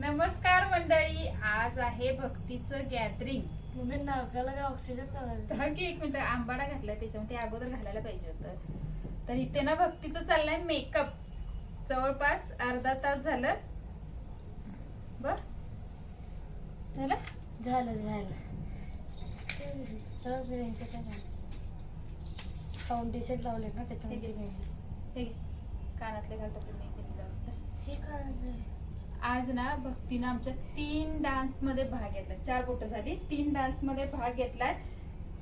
नमस्कार मंडळी आज आहे भक्तीचं गॅदरिंग तुम्ही नाकाला काय ऑक्सिजन लावायला की एक मिनिट आंबाडा घातलाय त्याच्यामध्ये ते अगोदर घालायला पाहिजे होतं. तर इथे ना भक्तीचं चाललंय मेकअप जवळपास अर्धा तास झालं. बर झालं? झालं झालं. फाउंडेशन लावले ना त्याच्यामध्ये हे घे. कानातले घालतो घेतलं. हे काय आज ना भक्तीनं आमच्या तीन डान्समध्ये भाग घेतला चार बोट झाली. तीन डान्समध्ये भाग घेतलाय.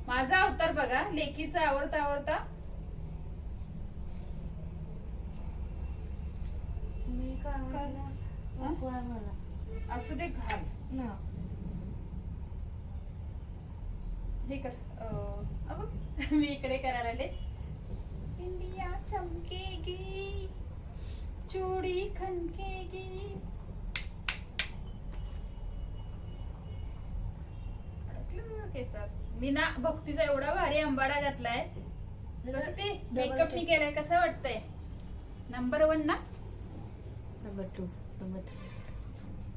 माझा अवतार बघा. लेकीचा आवडता आवडता मी काय असू दे घाल. ना. हे कर. अगं मी इकडे करायला आले. इंडिया चमकेगी. चूड़ी खनकेगी केसात. मी ना भक्तीचा एवढा भारी आंबाडा घातलाय. भक्ती मेकअप मी केलाय कसं वाटतंय? नंबर वन ना? नंबर टू नंबर थ्री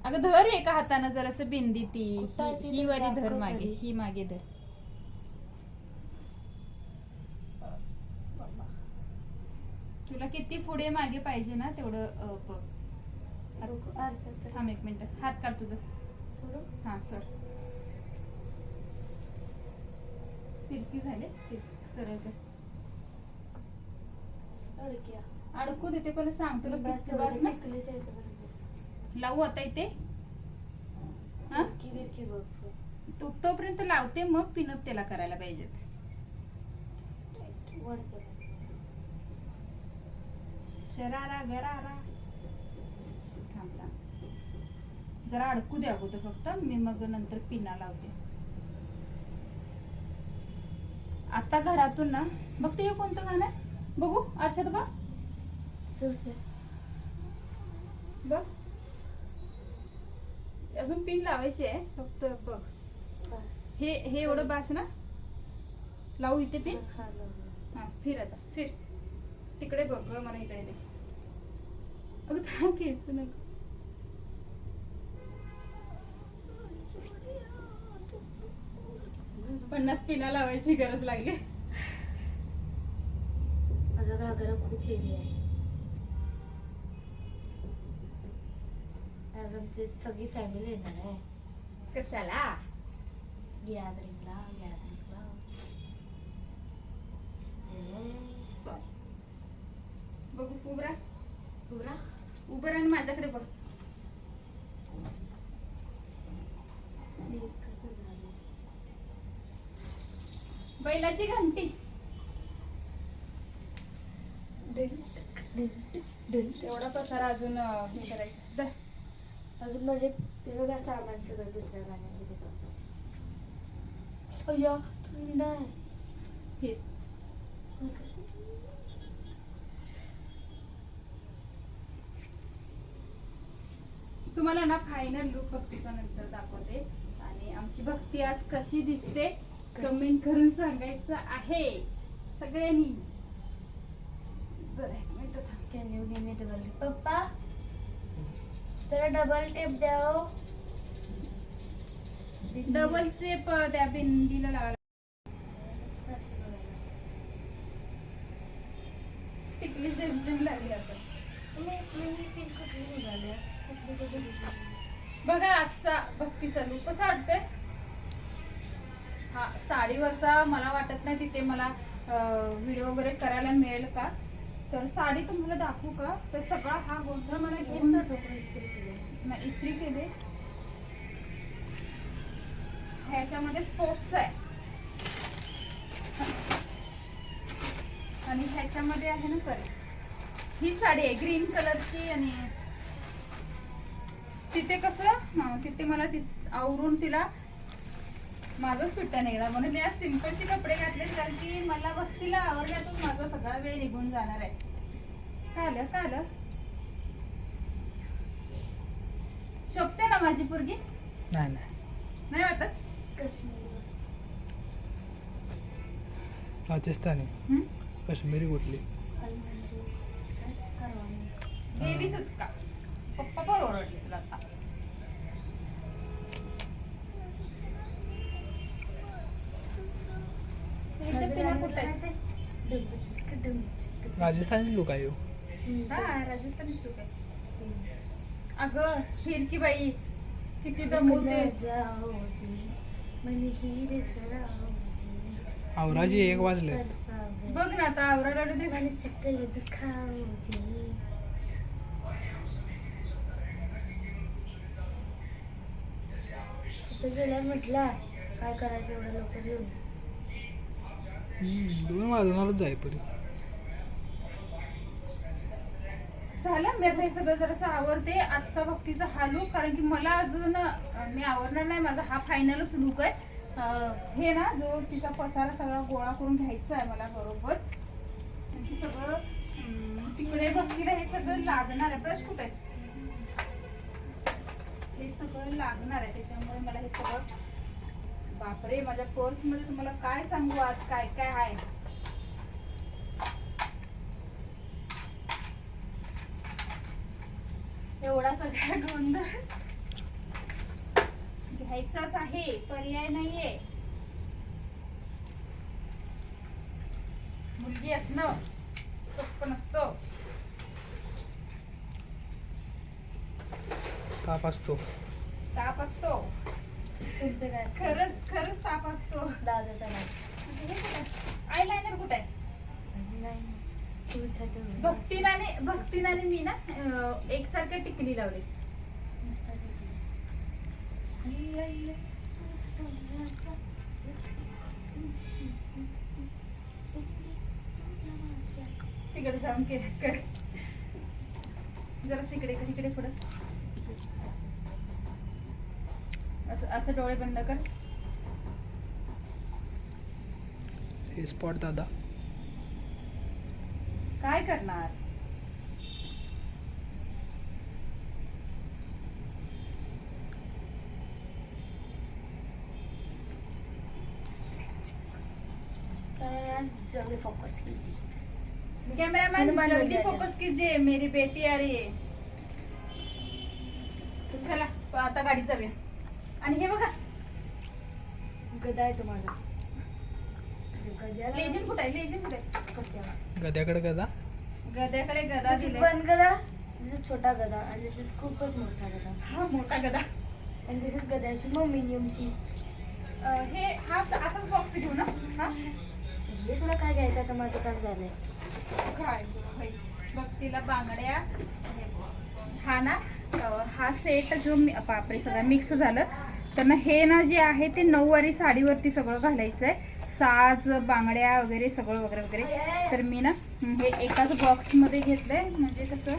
अगं धर एका हातानं जरासं बिंदी ती. ही- वाली धर मागे. ही मागे धर. तुला किती पुढे मागे पाहिजे ना तेवढं बघ. थांब एक मिनिट. हात काढ तुझं. सोडू? हा सर तिरकी झाले. सरळ कर. अडकू देते पण सांग तुला बस ना. लावू आता इथे. हा? तो तोपर्यंत लावते मग पिनअप त्याला करायला पाहिजेत. शरारा गरारा. थांब थांब. जरा अडकू द्या अगोदर फक्त. मी मग नंतर पिना लावते. आता घरातून ना बघ ते हे कोणतं गाणं आहे? बघू आरशात बघ. बघ. अजून पिन लावायची आहे फक्त बघ. हे हे एवढं बास ना? लावू इथे पिन हा फिर आता फिर. तिकडे बघ मला इकडे दे. अगं थांब घ्यायच नको. पन्नास पिना लावायची गरज लागली. माझा घागरा खूप हेवी आहे. आज आमची सगळी फॅमिली येणार आहे. कशाला? गॅदरिंगला गॅदरिंगला सॉरी बघू उबरा पुरा उबर आणि माझ्याकडे बघ हे कसं झालं बैलाची घंटी एवढा पसारा अजून हे करायचं. अजून माझे ते बघा सामान सगळं दुसऱ्या गाण्याचे ते. अय्या तुम्ही नाही तुम्हाला ना फायनल लुक भक्तीचा नंतर दाखवते आणि आमची भक्ती आज कशी दिसते? कमेंट करून सांगायचं आहे. सगळ्यांनी. कॅन यू मी डबल पप्पा तर डबल टेप द्या हो. डबल टेप त्या बिंदीला लावायला टिकली शेमशेम लागली आता? बघा आजचा भक्तीचा लुक कसा वाटतोय? हा साडीवरचा मला वाटत नाही तिथे मला व्हिडिओ वगैरे करायला मिळेल का? तर साडी तुम्हाला दाखवू का? तर सगळा हा गोंधळ मला घेऊन. नाही, इस्त्री केले. ह्याच्यामध्ये स्पोर्ट्स आहे. आणि ह्याच्यामध्ये आहे ना सॉरी ही साडी आहे ग्रीन कलरची आणि तिथे कसं तिथे मला ति आवरून तिला माझंच सुट्ट्या निघाला म्हणून मी आज सिम्पलचे कपडे घातले कारण की मला भक्तीला आवडण्यातून माझा सगळा वेळ निघून जाणार आहे. काय आलं शोभते ना माझी पोरगी? नाही नाही. नाही वाटत? काश्मीरी राजस्थानी हं? काश्मीरी कुठली? गेलीसच का? पप्पा बरोबर ओरडले तुला आता. राजस्थानी लोक आहे हो. हा आहे. अगं बाई किती दमवतेस. आवराजी एक वाजले. बघ ना आता आवरा रडू दे. म्हटला काय करायचं एवढं लवकर येऊन? हम्म, दोन वाजणारच जाय परी झालं. मी आता हे सगळं जरासं आवरते. आजचा भक्तीचा हा लुक कारण की मला अजून मी आवरणार नाही. माझा हा फायनलच लुक आहे. हे ना जो तिचा पसारा सगळा गोळा करून घ्यायचा आहे मला बरोबर. कारण सगळं तिकडे भक्तीला हे सगळं लागणार आहे. ब्रश कुठे आहे? हे सगळं लागणार आहे. त्याच्यामुळे मला हे सगळं बापरे माझ्या पर्समध्ये तुम्हाला काय सांगू आज? काय काय आहे? एवढा सगळा गोंधळ. घ्यायचाच आहे पर्याय नाहीये. मुलगी असणं सोपं नसतं. ताप असतो. ताप असतो. तुमचं काय असतं? खरंच खरंच ताप असतो. दादाचा नाही आय लायनर कुठे आहे? नाही. भक्तीनाने भक्तीनाने मी ना एकसारख्या टिकली लावली. तिकडे जाऊन केलं कर. जरा इकडे तिकडे पुढं. असं असं डोळे बंद कर. हे स्पॉट दादा. काय करणार? जल्दी फोकस कीजिए. कैमरामैन जल्दी आहे. फोकस कीजिए. मेरी बेटी आ रही है. चला आता गाडी जाऊया. आणि हे बघा. गदा आहे तुम्हाला. लेझिम कुठे आहे लेझिम कुठे आहे? कट्ट्यावर. गद्याकडे गदा गद्याकडे गदा This is दिलाय. one गदा दिस इज छोटा गदा आणि दिस इज खूपच मोठा गदा हा मोठा गदा आणि दिस इज गद्याची मग मिनियमची अं, हे हा असाच बॉक्स घेऊ ना हा हे तुला काय घ्यायचं आता माझं काम झालंय काय गं बाई. बघ तिला बांगड्या हे. हा ना अं, हा सेट जो मी बापरे सगळं मिक्स झालं तर ना हे ना जे आहे ते नऊवारी साडीवरती सगळं घालायचं आहे साज बांगड्या वगैरे सगळं वगैरे वगैरे. तर मी ना हे एकाच बॉक्समध्ये घेतलंय. म्हणजे कसं?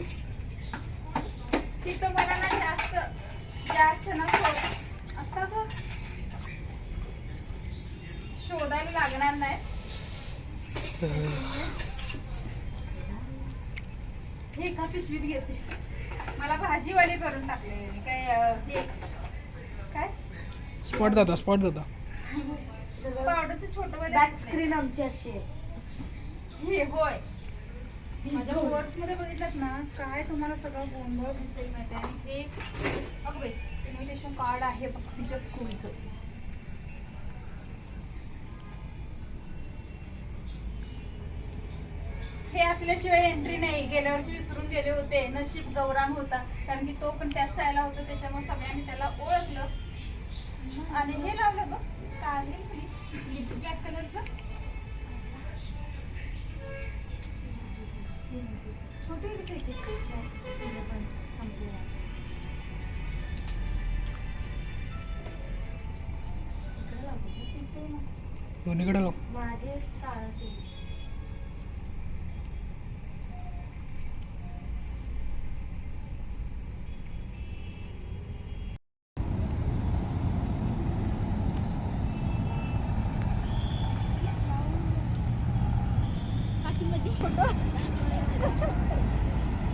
तिथं मला ना जास्त जास्त ना आता तर शोधायला लागणार नाही. हे एका पिशवीत घेते. मला भाजीवाली करून टाकले. काय हे काय? स्पॉट जाता स्पॉट जाता पावडरचं छोटं बॅक स्क्रीन आमची अशी आहे. हे होय. माझ्या पर्समध्ये बघितलं ना काय तुम्हाला सगळं गोंधळ दिसेल माहिती आणि हे अगं बाई इन्व्हिटेशन कार्ड आहे बघ तिच्या स्कूलचं हे असल्याशिवाय एंट्री नाही. गेल्या वर्षी विसरून गेले होते. नशीब गौरांग होता. कारण की तो पण त्याच शाळेला होता त्याच्यामुळे सगळ्यांनी त्याला ओळखलं. आणि हे लावलं ग. काय ब्लॅक कलरचं छोटी दिसायची दोन्हीकडे लाव. माझे काळा ते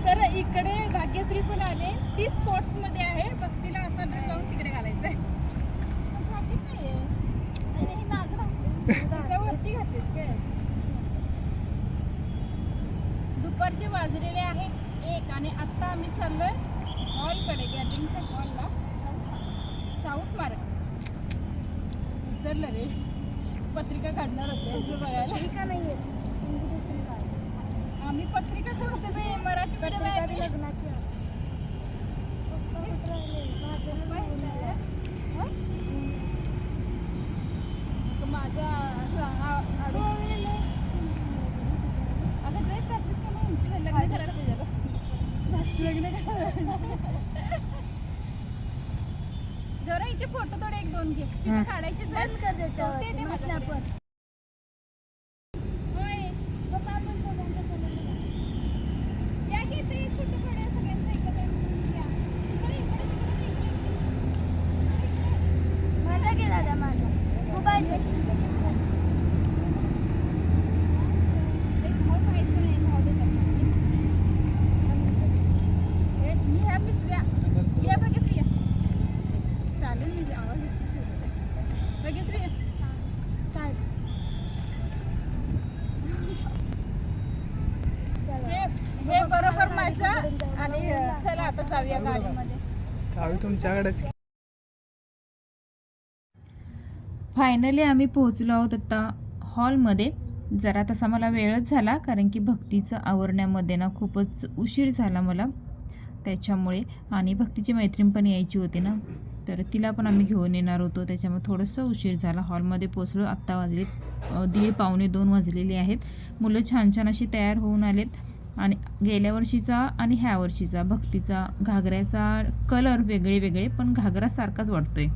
तर इकडे भाग्यश्री पण आले. ती स्पोर्ट्समध्ये आहे. भक्तीला तिला असं जाऊन तिकडे घालायचंय. वरती घातलीस काय दुपारचे वाजलेले आहेत एक आणि आता आम्ही चाललोय हॉलकडे गॅदरिंगच्या हॉलला. शाहू स्मारक विसरलं रे. पत्रिका काढणार होते. बघायला का नाही इन्व्हिटेशन कार्ड आम्ही पत्रिका सोडतो बाई मराठी मीडियम. लग्नाची. हं? माझ्या अगं ड्रेस घातलीस का मग उंची झाली. लग्न करायला पाहिजे आता. लग्न करायला जरा हिचे फोटो थोडे एक दोन घे तिथे हं. काढायचे. बंद कर त्याच्यावर ते दे मग माझ्याकडे. snapper. होय. पप्पा आपण दोघांचं केलं बघा. या की इथे एक फोटो काढूया सगळ्यांचा एकत्र मिळून. या. इकडे, इकडे, इकडे, इकडे, इकडे. माझा घे दादा माझा मोबाईल एक भाऊ खायचं नाही, भाऊ दे त्याला. हे, मी ह्या पिशव्या या बघितली या चालेल म्हणजे आवाज येतो. बघितली या काढ चला. हे हे बरोबर माझं आणि चला आता जाऊया गाडीमध्ये. गावी तुमच्याकडेच फायनली आम्ही पोहोचलो आहोत आता हॉलमध्ये जरा तसा मला वेळच झाला कारण की भक्तीचं आवरण्यामध्ये ना खूपच उशीर झाला मला. त्याच्यामुळे आणि भक्तीची मैत्रीण पण यायची होती ना तर तिला पण आम्ही घेऊन येणार होतो. त्याच्यामुळे थोडंसं उशीर झाला. हॉलमध्ये पोचलो आत्ता वाजले दीड पावणे दोन वाजलेले आहेत. मुलं छान छान अशी तयार होऊन आलेत. आणि गेल्या वर्षीचा आणि ह्या वर्षीचा भक्तीचा घागऱ्याचा कलर वेगळे वेगळे पण घागरा सारखाच वाटतोय.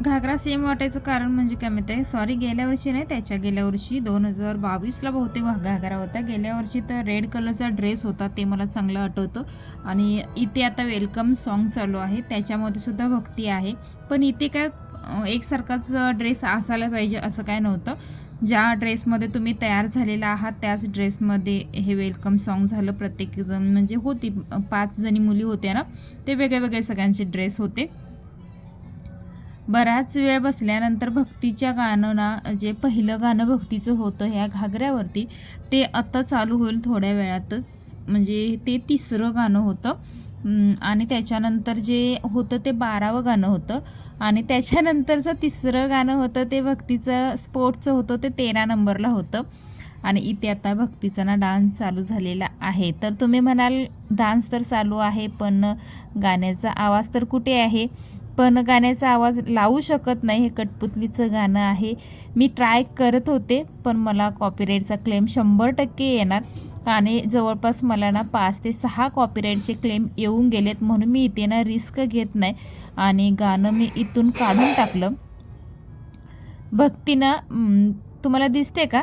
घागरा सेम वाटायचं कारण म्हणजे काय माहिती आहे? सॉरी गेल्या वर्षी नाही त्याच्या गेल्या वर्षी. दोन हजार बावीसला बहुतेक घागरा होता गेल्या वर्षी तर रेड कलरचा ड्रेस होता ते मला चांगलं आठवतं. आणि इथे आता वेलकम सॉन्ग चालू आहे. त्याच्यामध्ये सुद्धा भक्ती आहे. पण इथे काय एकसारखाच ड्रेस असायला पाहिजे असं काय नव्हतं. ज्या ड्रेसमध्ये तुम्ही तयार झालेला आहात त्याच ड्रेसमध्ये हे वेलकम सॉन्ग झालं. प्रत्येकजण म्हणजे होती पाच जणी मुली होत्या ना ते वेगळे वेगळे सगळ्यांचे ड्रेस होते. बराच वेळ बसल्यानंतर भक्तीच्या गाणं ना जे पहिलं गाणं भक्तीचं होतं ह्या घागऱ्यावरती ते आता चालू होईल थोड्या वेळातच म्हणजे ते तिसरं गाणं होतं. आणि त्याच्यानंतर जे होतं ते बारावं गाणं होतं. आणि त्याच्यानंतरचं तिसरं गाणं होतं ते भक्तीचं स्पोर्टचं होतं ते तेरा नंबरला होतं. आणि इथे आता भक्तीचा ना डान्स चालू झालेला आहे. तर तुम्ही म्हणाल डान्स तर चालू आहे पण गाण्याचा आवाज तर कुठे आहे? पण गाण्याचा आवाज लावू शकत नाही हे कटपुतलीचं गाणं आहे. मी ट्राय करत होते पण मला कॉपीराईटचा क्लेम शंभर टक्के येणार. आणि जवळपास मला ना पाच ते सहा कॉपीराईटचे क्लेम येऊन गेलेत म्हणून मी इथे ना रिस्क घेत नाही. आणि गाणं मी इथून काढून टाकलं. भक्तीनं तुम्हाला दिसते का?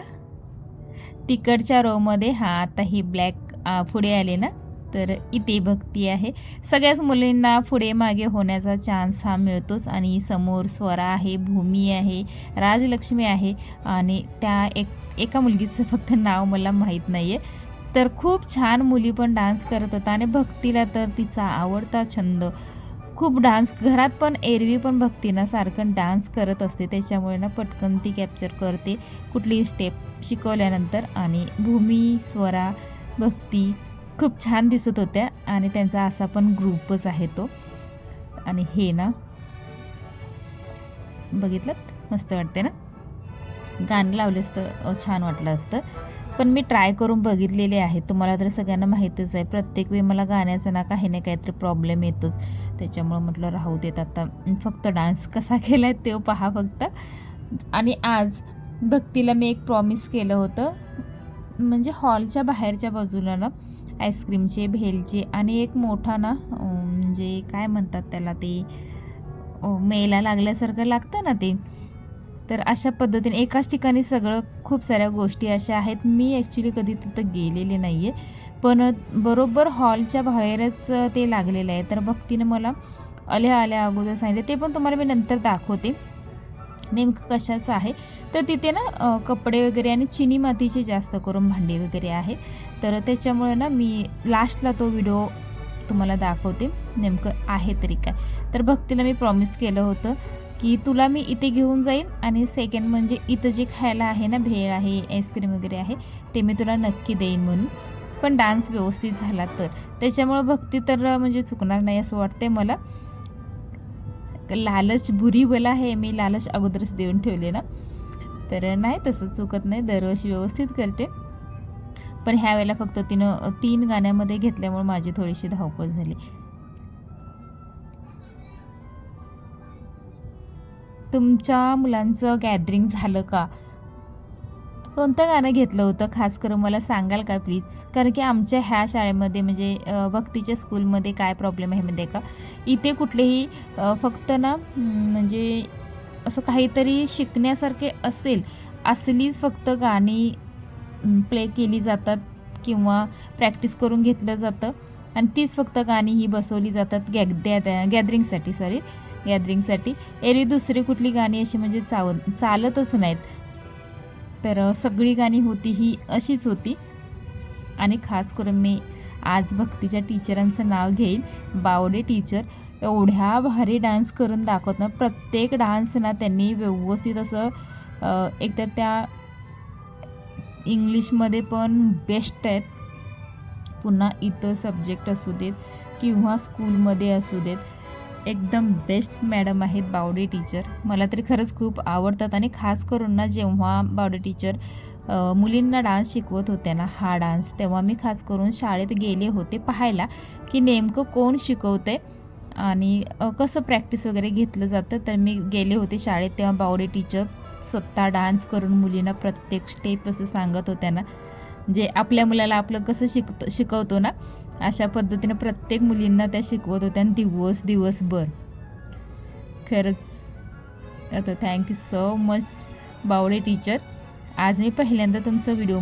तिकडच्या रोमध्ये हा आता ही ब्लॅक पुढे आले ना? तर इथे भक्ती आहे. सगळ्याच मुलींना पुढे मागे होण्याचा चान्स हा मिळतोच आणि समोर स्वरा आहे भूमी आहे राजलक्ष्मी आहे आणि त्या एक एका मुलगीचं फक्त नाव मला माहीत नाही आहे तर खूप छान मुली पण डान्स करत होता आणि भक्तीला तर तिचा आवडता छंद खूप डान्स घरात पण एरवी पण भक्तीनं सारखं डान्स करत असते. त्याच्यामुळे ना पटकन ती कॅप्चर करते. कुठली स्टेप शिकवल्यानंतर आणि भूमी स्वरा भक्ती खूप छान दिसत होत्या आणि त्यांचा असा पण ग्रुपच आहे तो. आणि हे ना बघितलं? मस्त वाटते ना? गाणं लावलं असतं छान वाटलं असतं. पण मी ट्राय करून बघितलेले आहे तुम्हाला तर सगळ्यांना माहीतच आहे. प्रत्येक वेळी मला गाण्याचा ना काही ना काहीतरी प्रॉब्लेम येतोच. त्याच्यामुळं म्हटलं राहू देत आता. फक्त डान्स कसा केला आहे तो पहा फक्त. आणि आज भक्तीला मी एक प्रॉमिस केलं होतं. म्हणजे हॉलच्या बाहेरच्या बाजूला ना आईस्क्रीमचे भेलचे आणि एक मोठा ना म्हणजे काय म्हणतात त्याला ते मेला लागल्यासारखं लागतं ना ते. तर अशा पद्धतीने एकाच ठिकाणी सगळं खूप साऱ्या गोष्टी अशा आहेत. मी ॲक्च्युली कधी तिथं गेलेले नाही आहे पण बरोबर हॉलच्या बाहेरच ते लागलेलं आहे. तर भक्तीनं मला आल्या आल्या अगोदर सांगितलं. ते पण तुम्हाला मी नंतर दाखवते. नेमकं कशाचं आहे? तर तिथे ना कपडे वगैरे आणि चिनी मातीचे जास्त करून भांडी वगैरे आहे तर त्याच्यामुळे ना मी लास्टला तो व्हिडिओ तुम्हाला दाखवते. नेमकं आहे तरी काय? तर भक्तीला मी प्रॉमिस केलं होतं की तुला मी इथे घेऊन जाईन आणि सेकंड म्हणजे इथं जे खायला आहे ना भेळ आहे आईस्क्रीम वगैरे आहे ते मी तुला नक्की देईन म्हणून. पण डान्स व्यवस्थित झाला तर. त्याच्यामुळं भक्ती तर म्हणजे चुकणार नाही असं वाटते मला. लालच बुरी बला आहे मी लालच अगोदरच देऊन ठेवले ना. तर नाही तसं चुकत नाही. दरवर्षी व्यवस्थित करते. पण ह्या वेळेला फक्त तिनं तीन गाण्यामध्ये घेतल्यामुळे माझी थोडीशी धावपळ झाली. तुमच्या मुलांचं गॅदरिंग झालं का? कोणतं गाणं घेतलं होतं? खास करून मला सांगाल का प्लीज? कारण की आमच्या ह्या शाळेमध्ये म्हणजे भक्तीच्या स्कूलमध्ये काय प्रॉब्लेम आहे म्हणजे का? इथे कुठलेही फक्त ना म्हणजे असं काहीतरी शिकण्यासारखे असेल असलीच फक्त गाणी प्ले केली जातात किंवा प्रॅक्टिस करून घेतलं जातं. आणि तीच फक्त गाणी ही बसवली जातात गॅ गॅ गॅदरिंगसाठी सॉरी गॅदरिंगसाठी एरवी दुसरी कुठली गाणी अशी म्हणजे चाव चालतच नाहीत. तर सगळी गाणी होती ही अशीच होती. आणि खास करून मी आज भक्तीच्या टीचरांचं नाव घेईल बावडे टीचर. एवढ्या भारी डान्स करून दाखवत ना प्रत्येक डान्स ना त्यांनी व्यवस्थित असं एकतर त्या इंग्लिशमध्ये पण बेस्ट आहेत. पुन्हा इतर सब्जेक्ट असू देत किंवा स्कूलमध्ये असू देत. एकदम बेस्ट मॅडम आहेत बावडे टीचर मला तरी खरंच खूप आवडतात आणि खास करून ना जेव्हा बावडे टीचर मुलींना डान्स शिकवत होत्या ना हा डान्स तेव्हा मी खास करून शाळेत गेले होते पाहायला की नेमकं कोण शिकवतंय आणि कसं प्रॅक्टिस वगैरे घेतलं जातं. तर मी गेले होते शाळेत तेव्हा बावडे टीचर स्वतः डान्स करून मुलींना प्रत्येक स्टेप असं सांगत होत्या ना जे आपल्या मुलाला आपलं कसं शिकतो शिकवतो ना अशा पद्धतीने प्रत्येक मुलींना त्या शिकवत होत्या आणि दिवस दिवसभर. खरंच. आता thank you so much Bawade teacher आज मी पहिल्यांदा तुमचं व्हिडिओ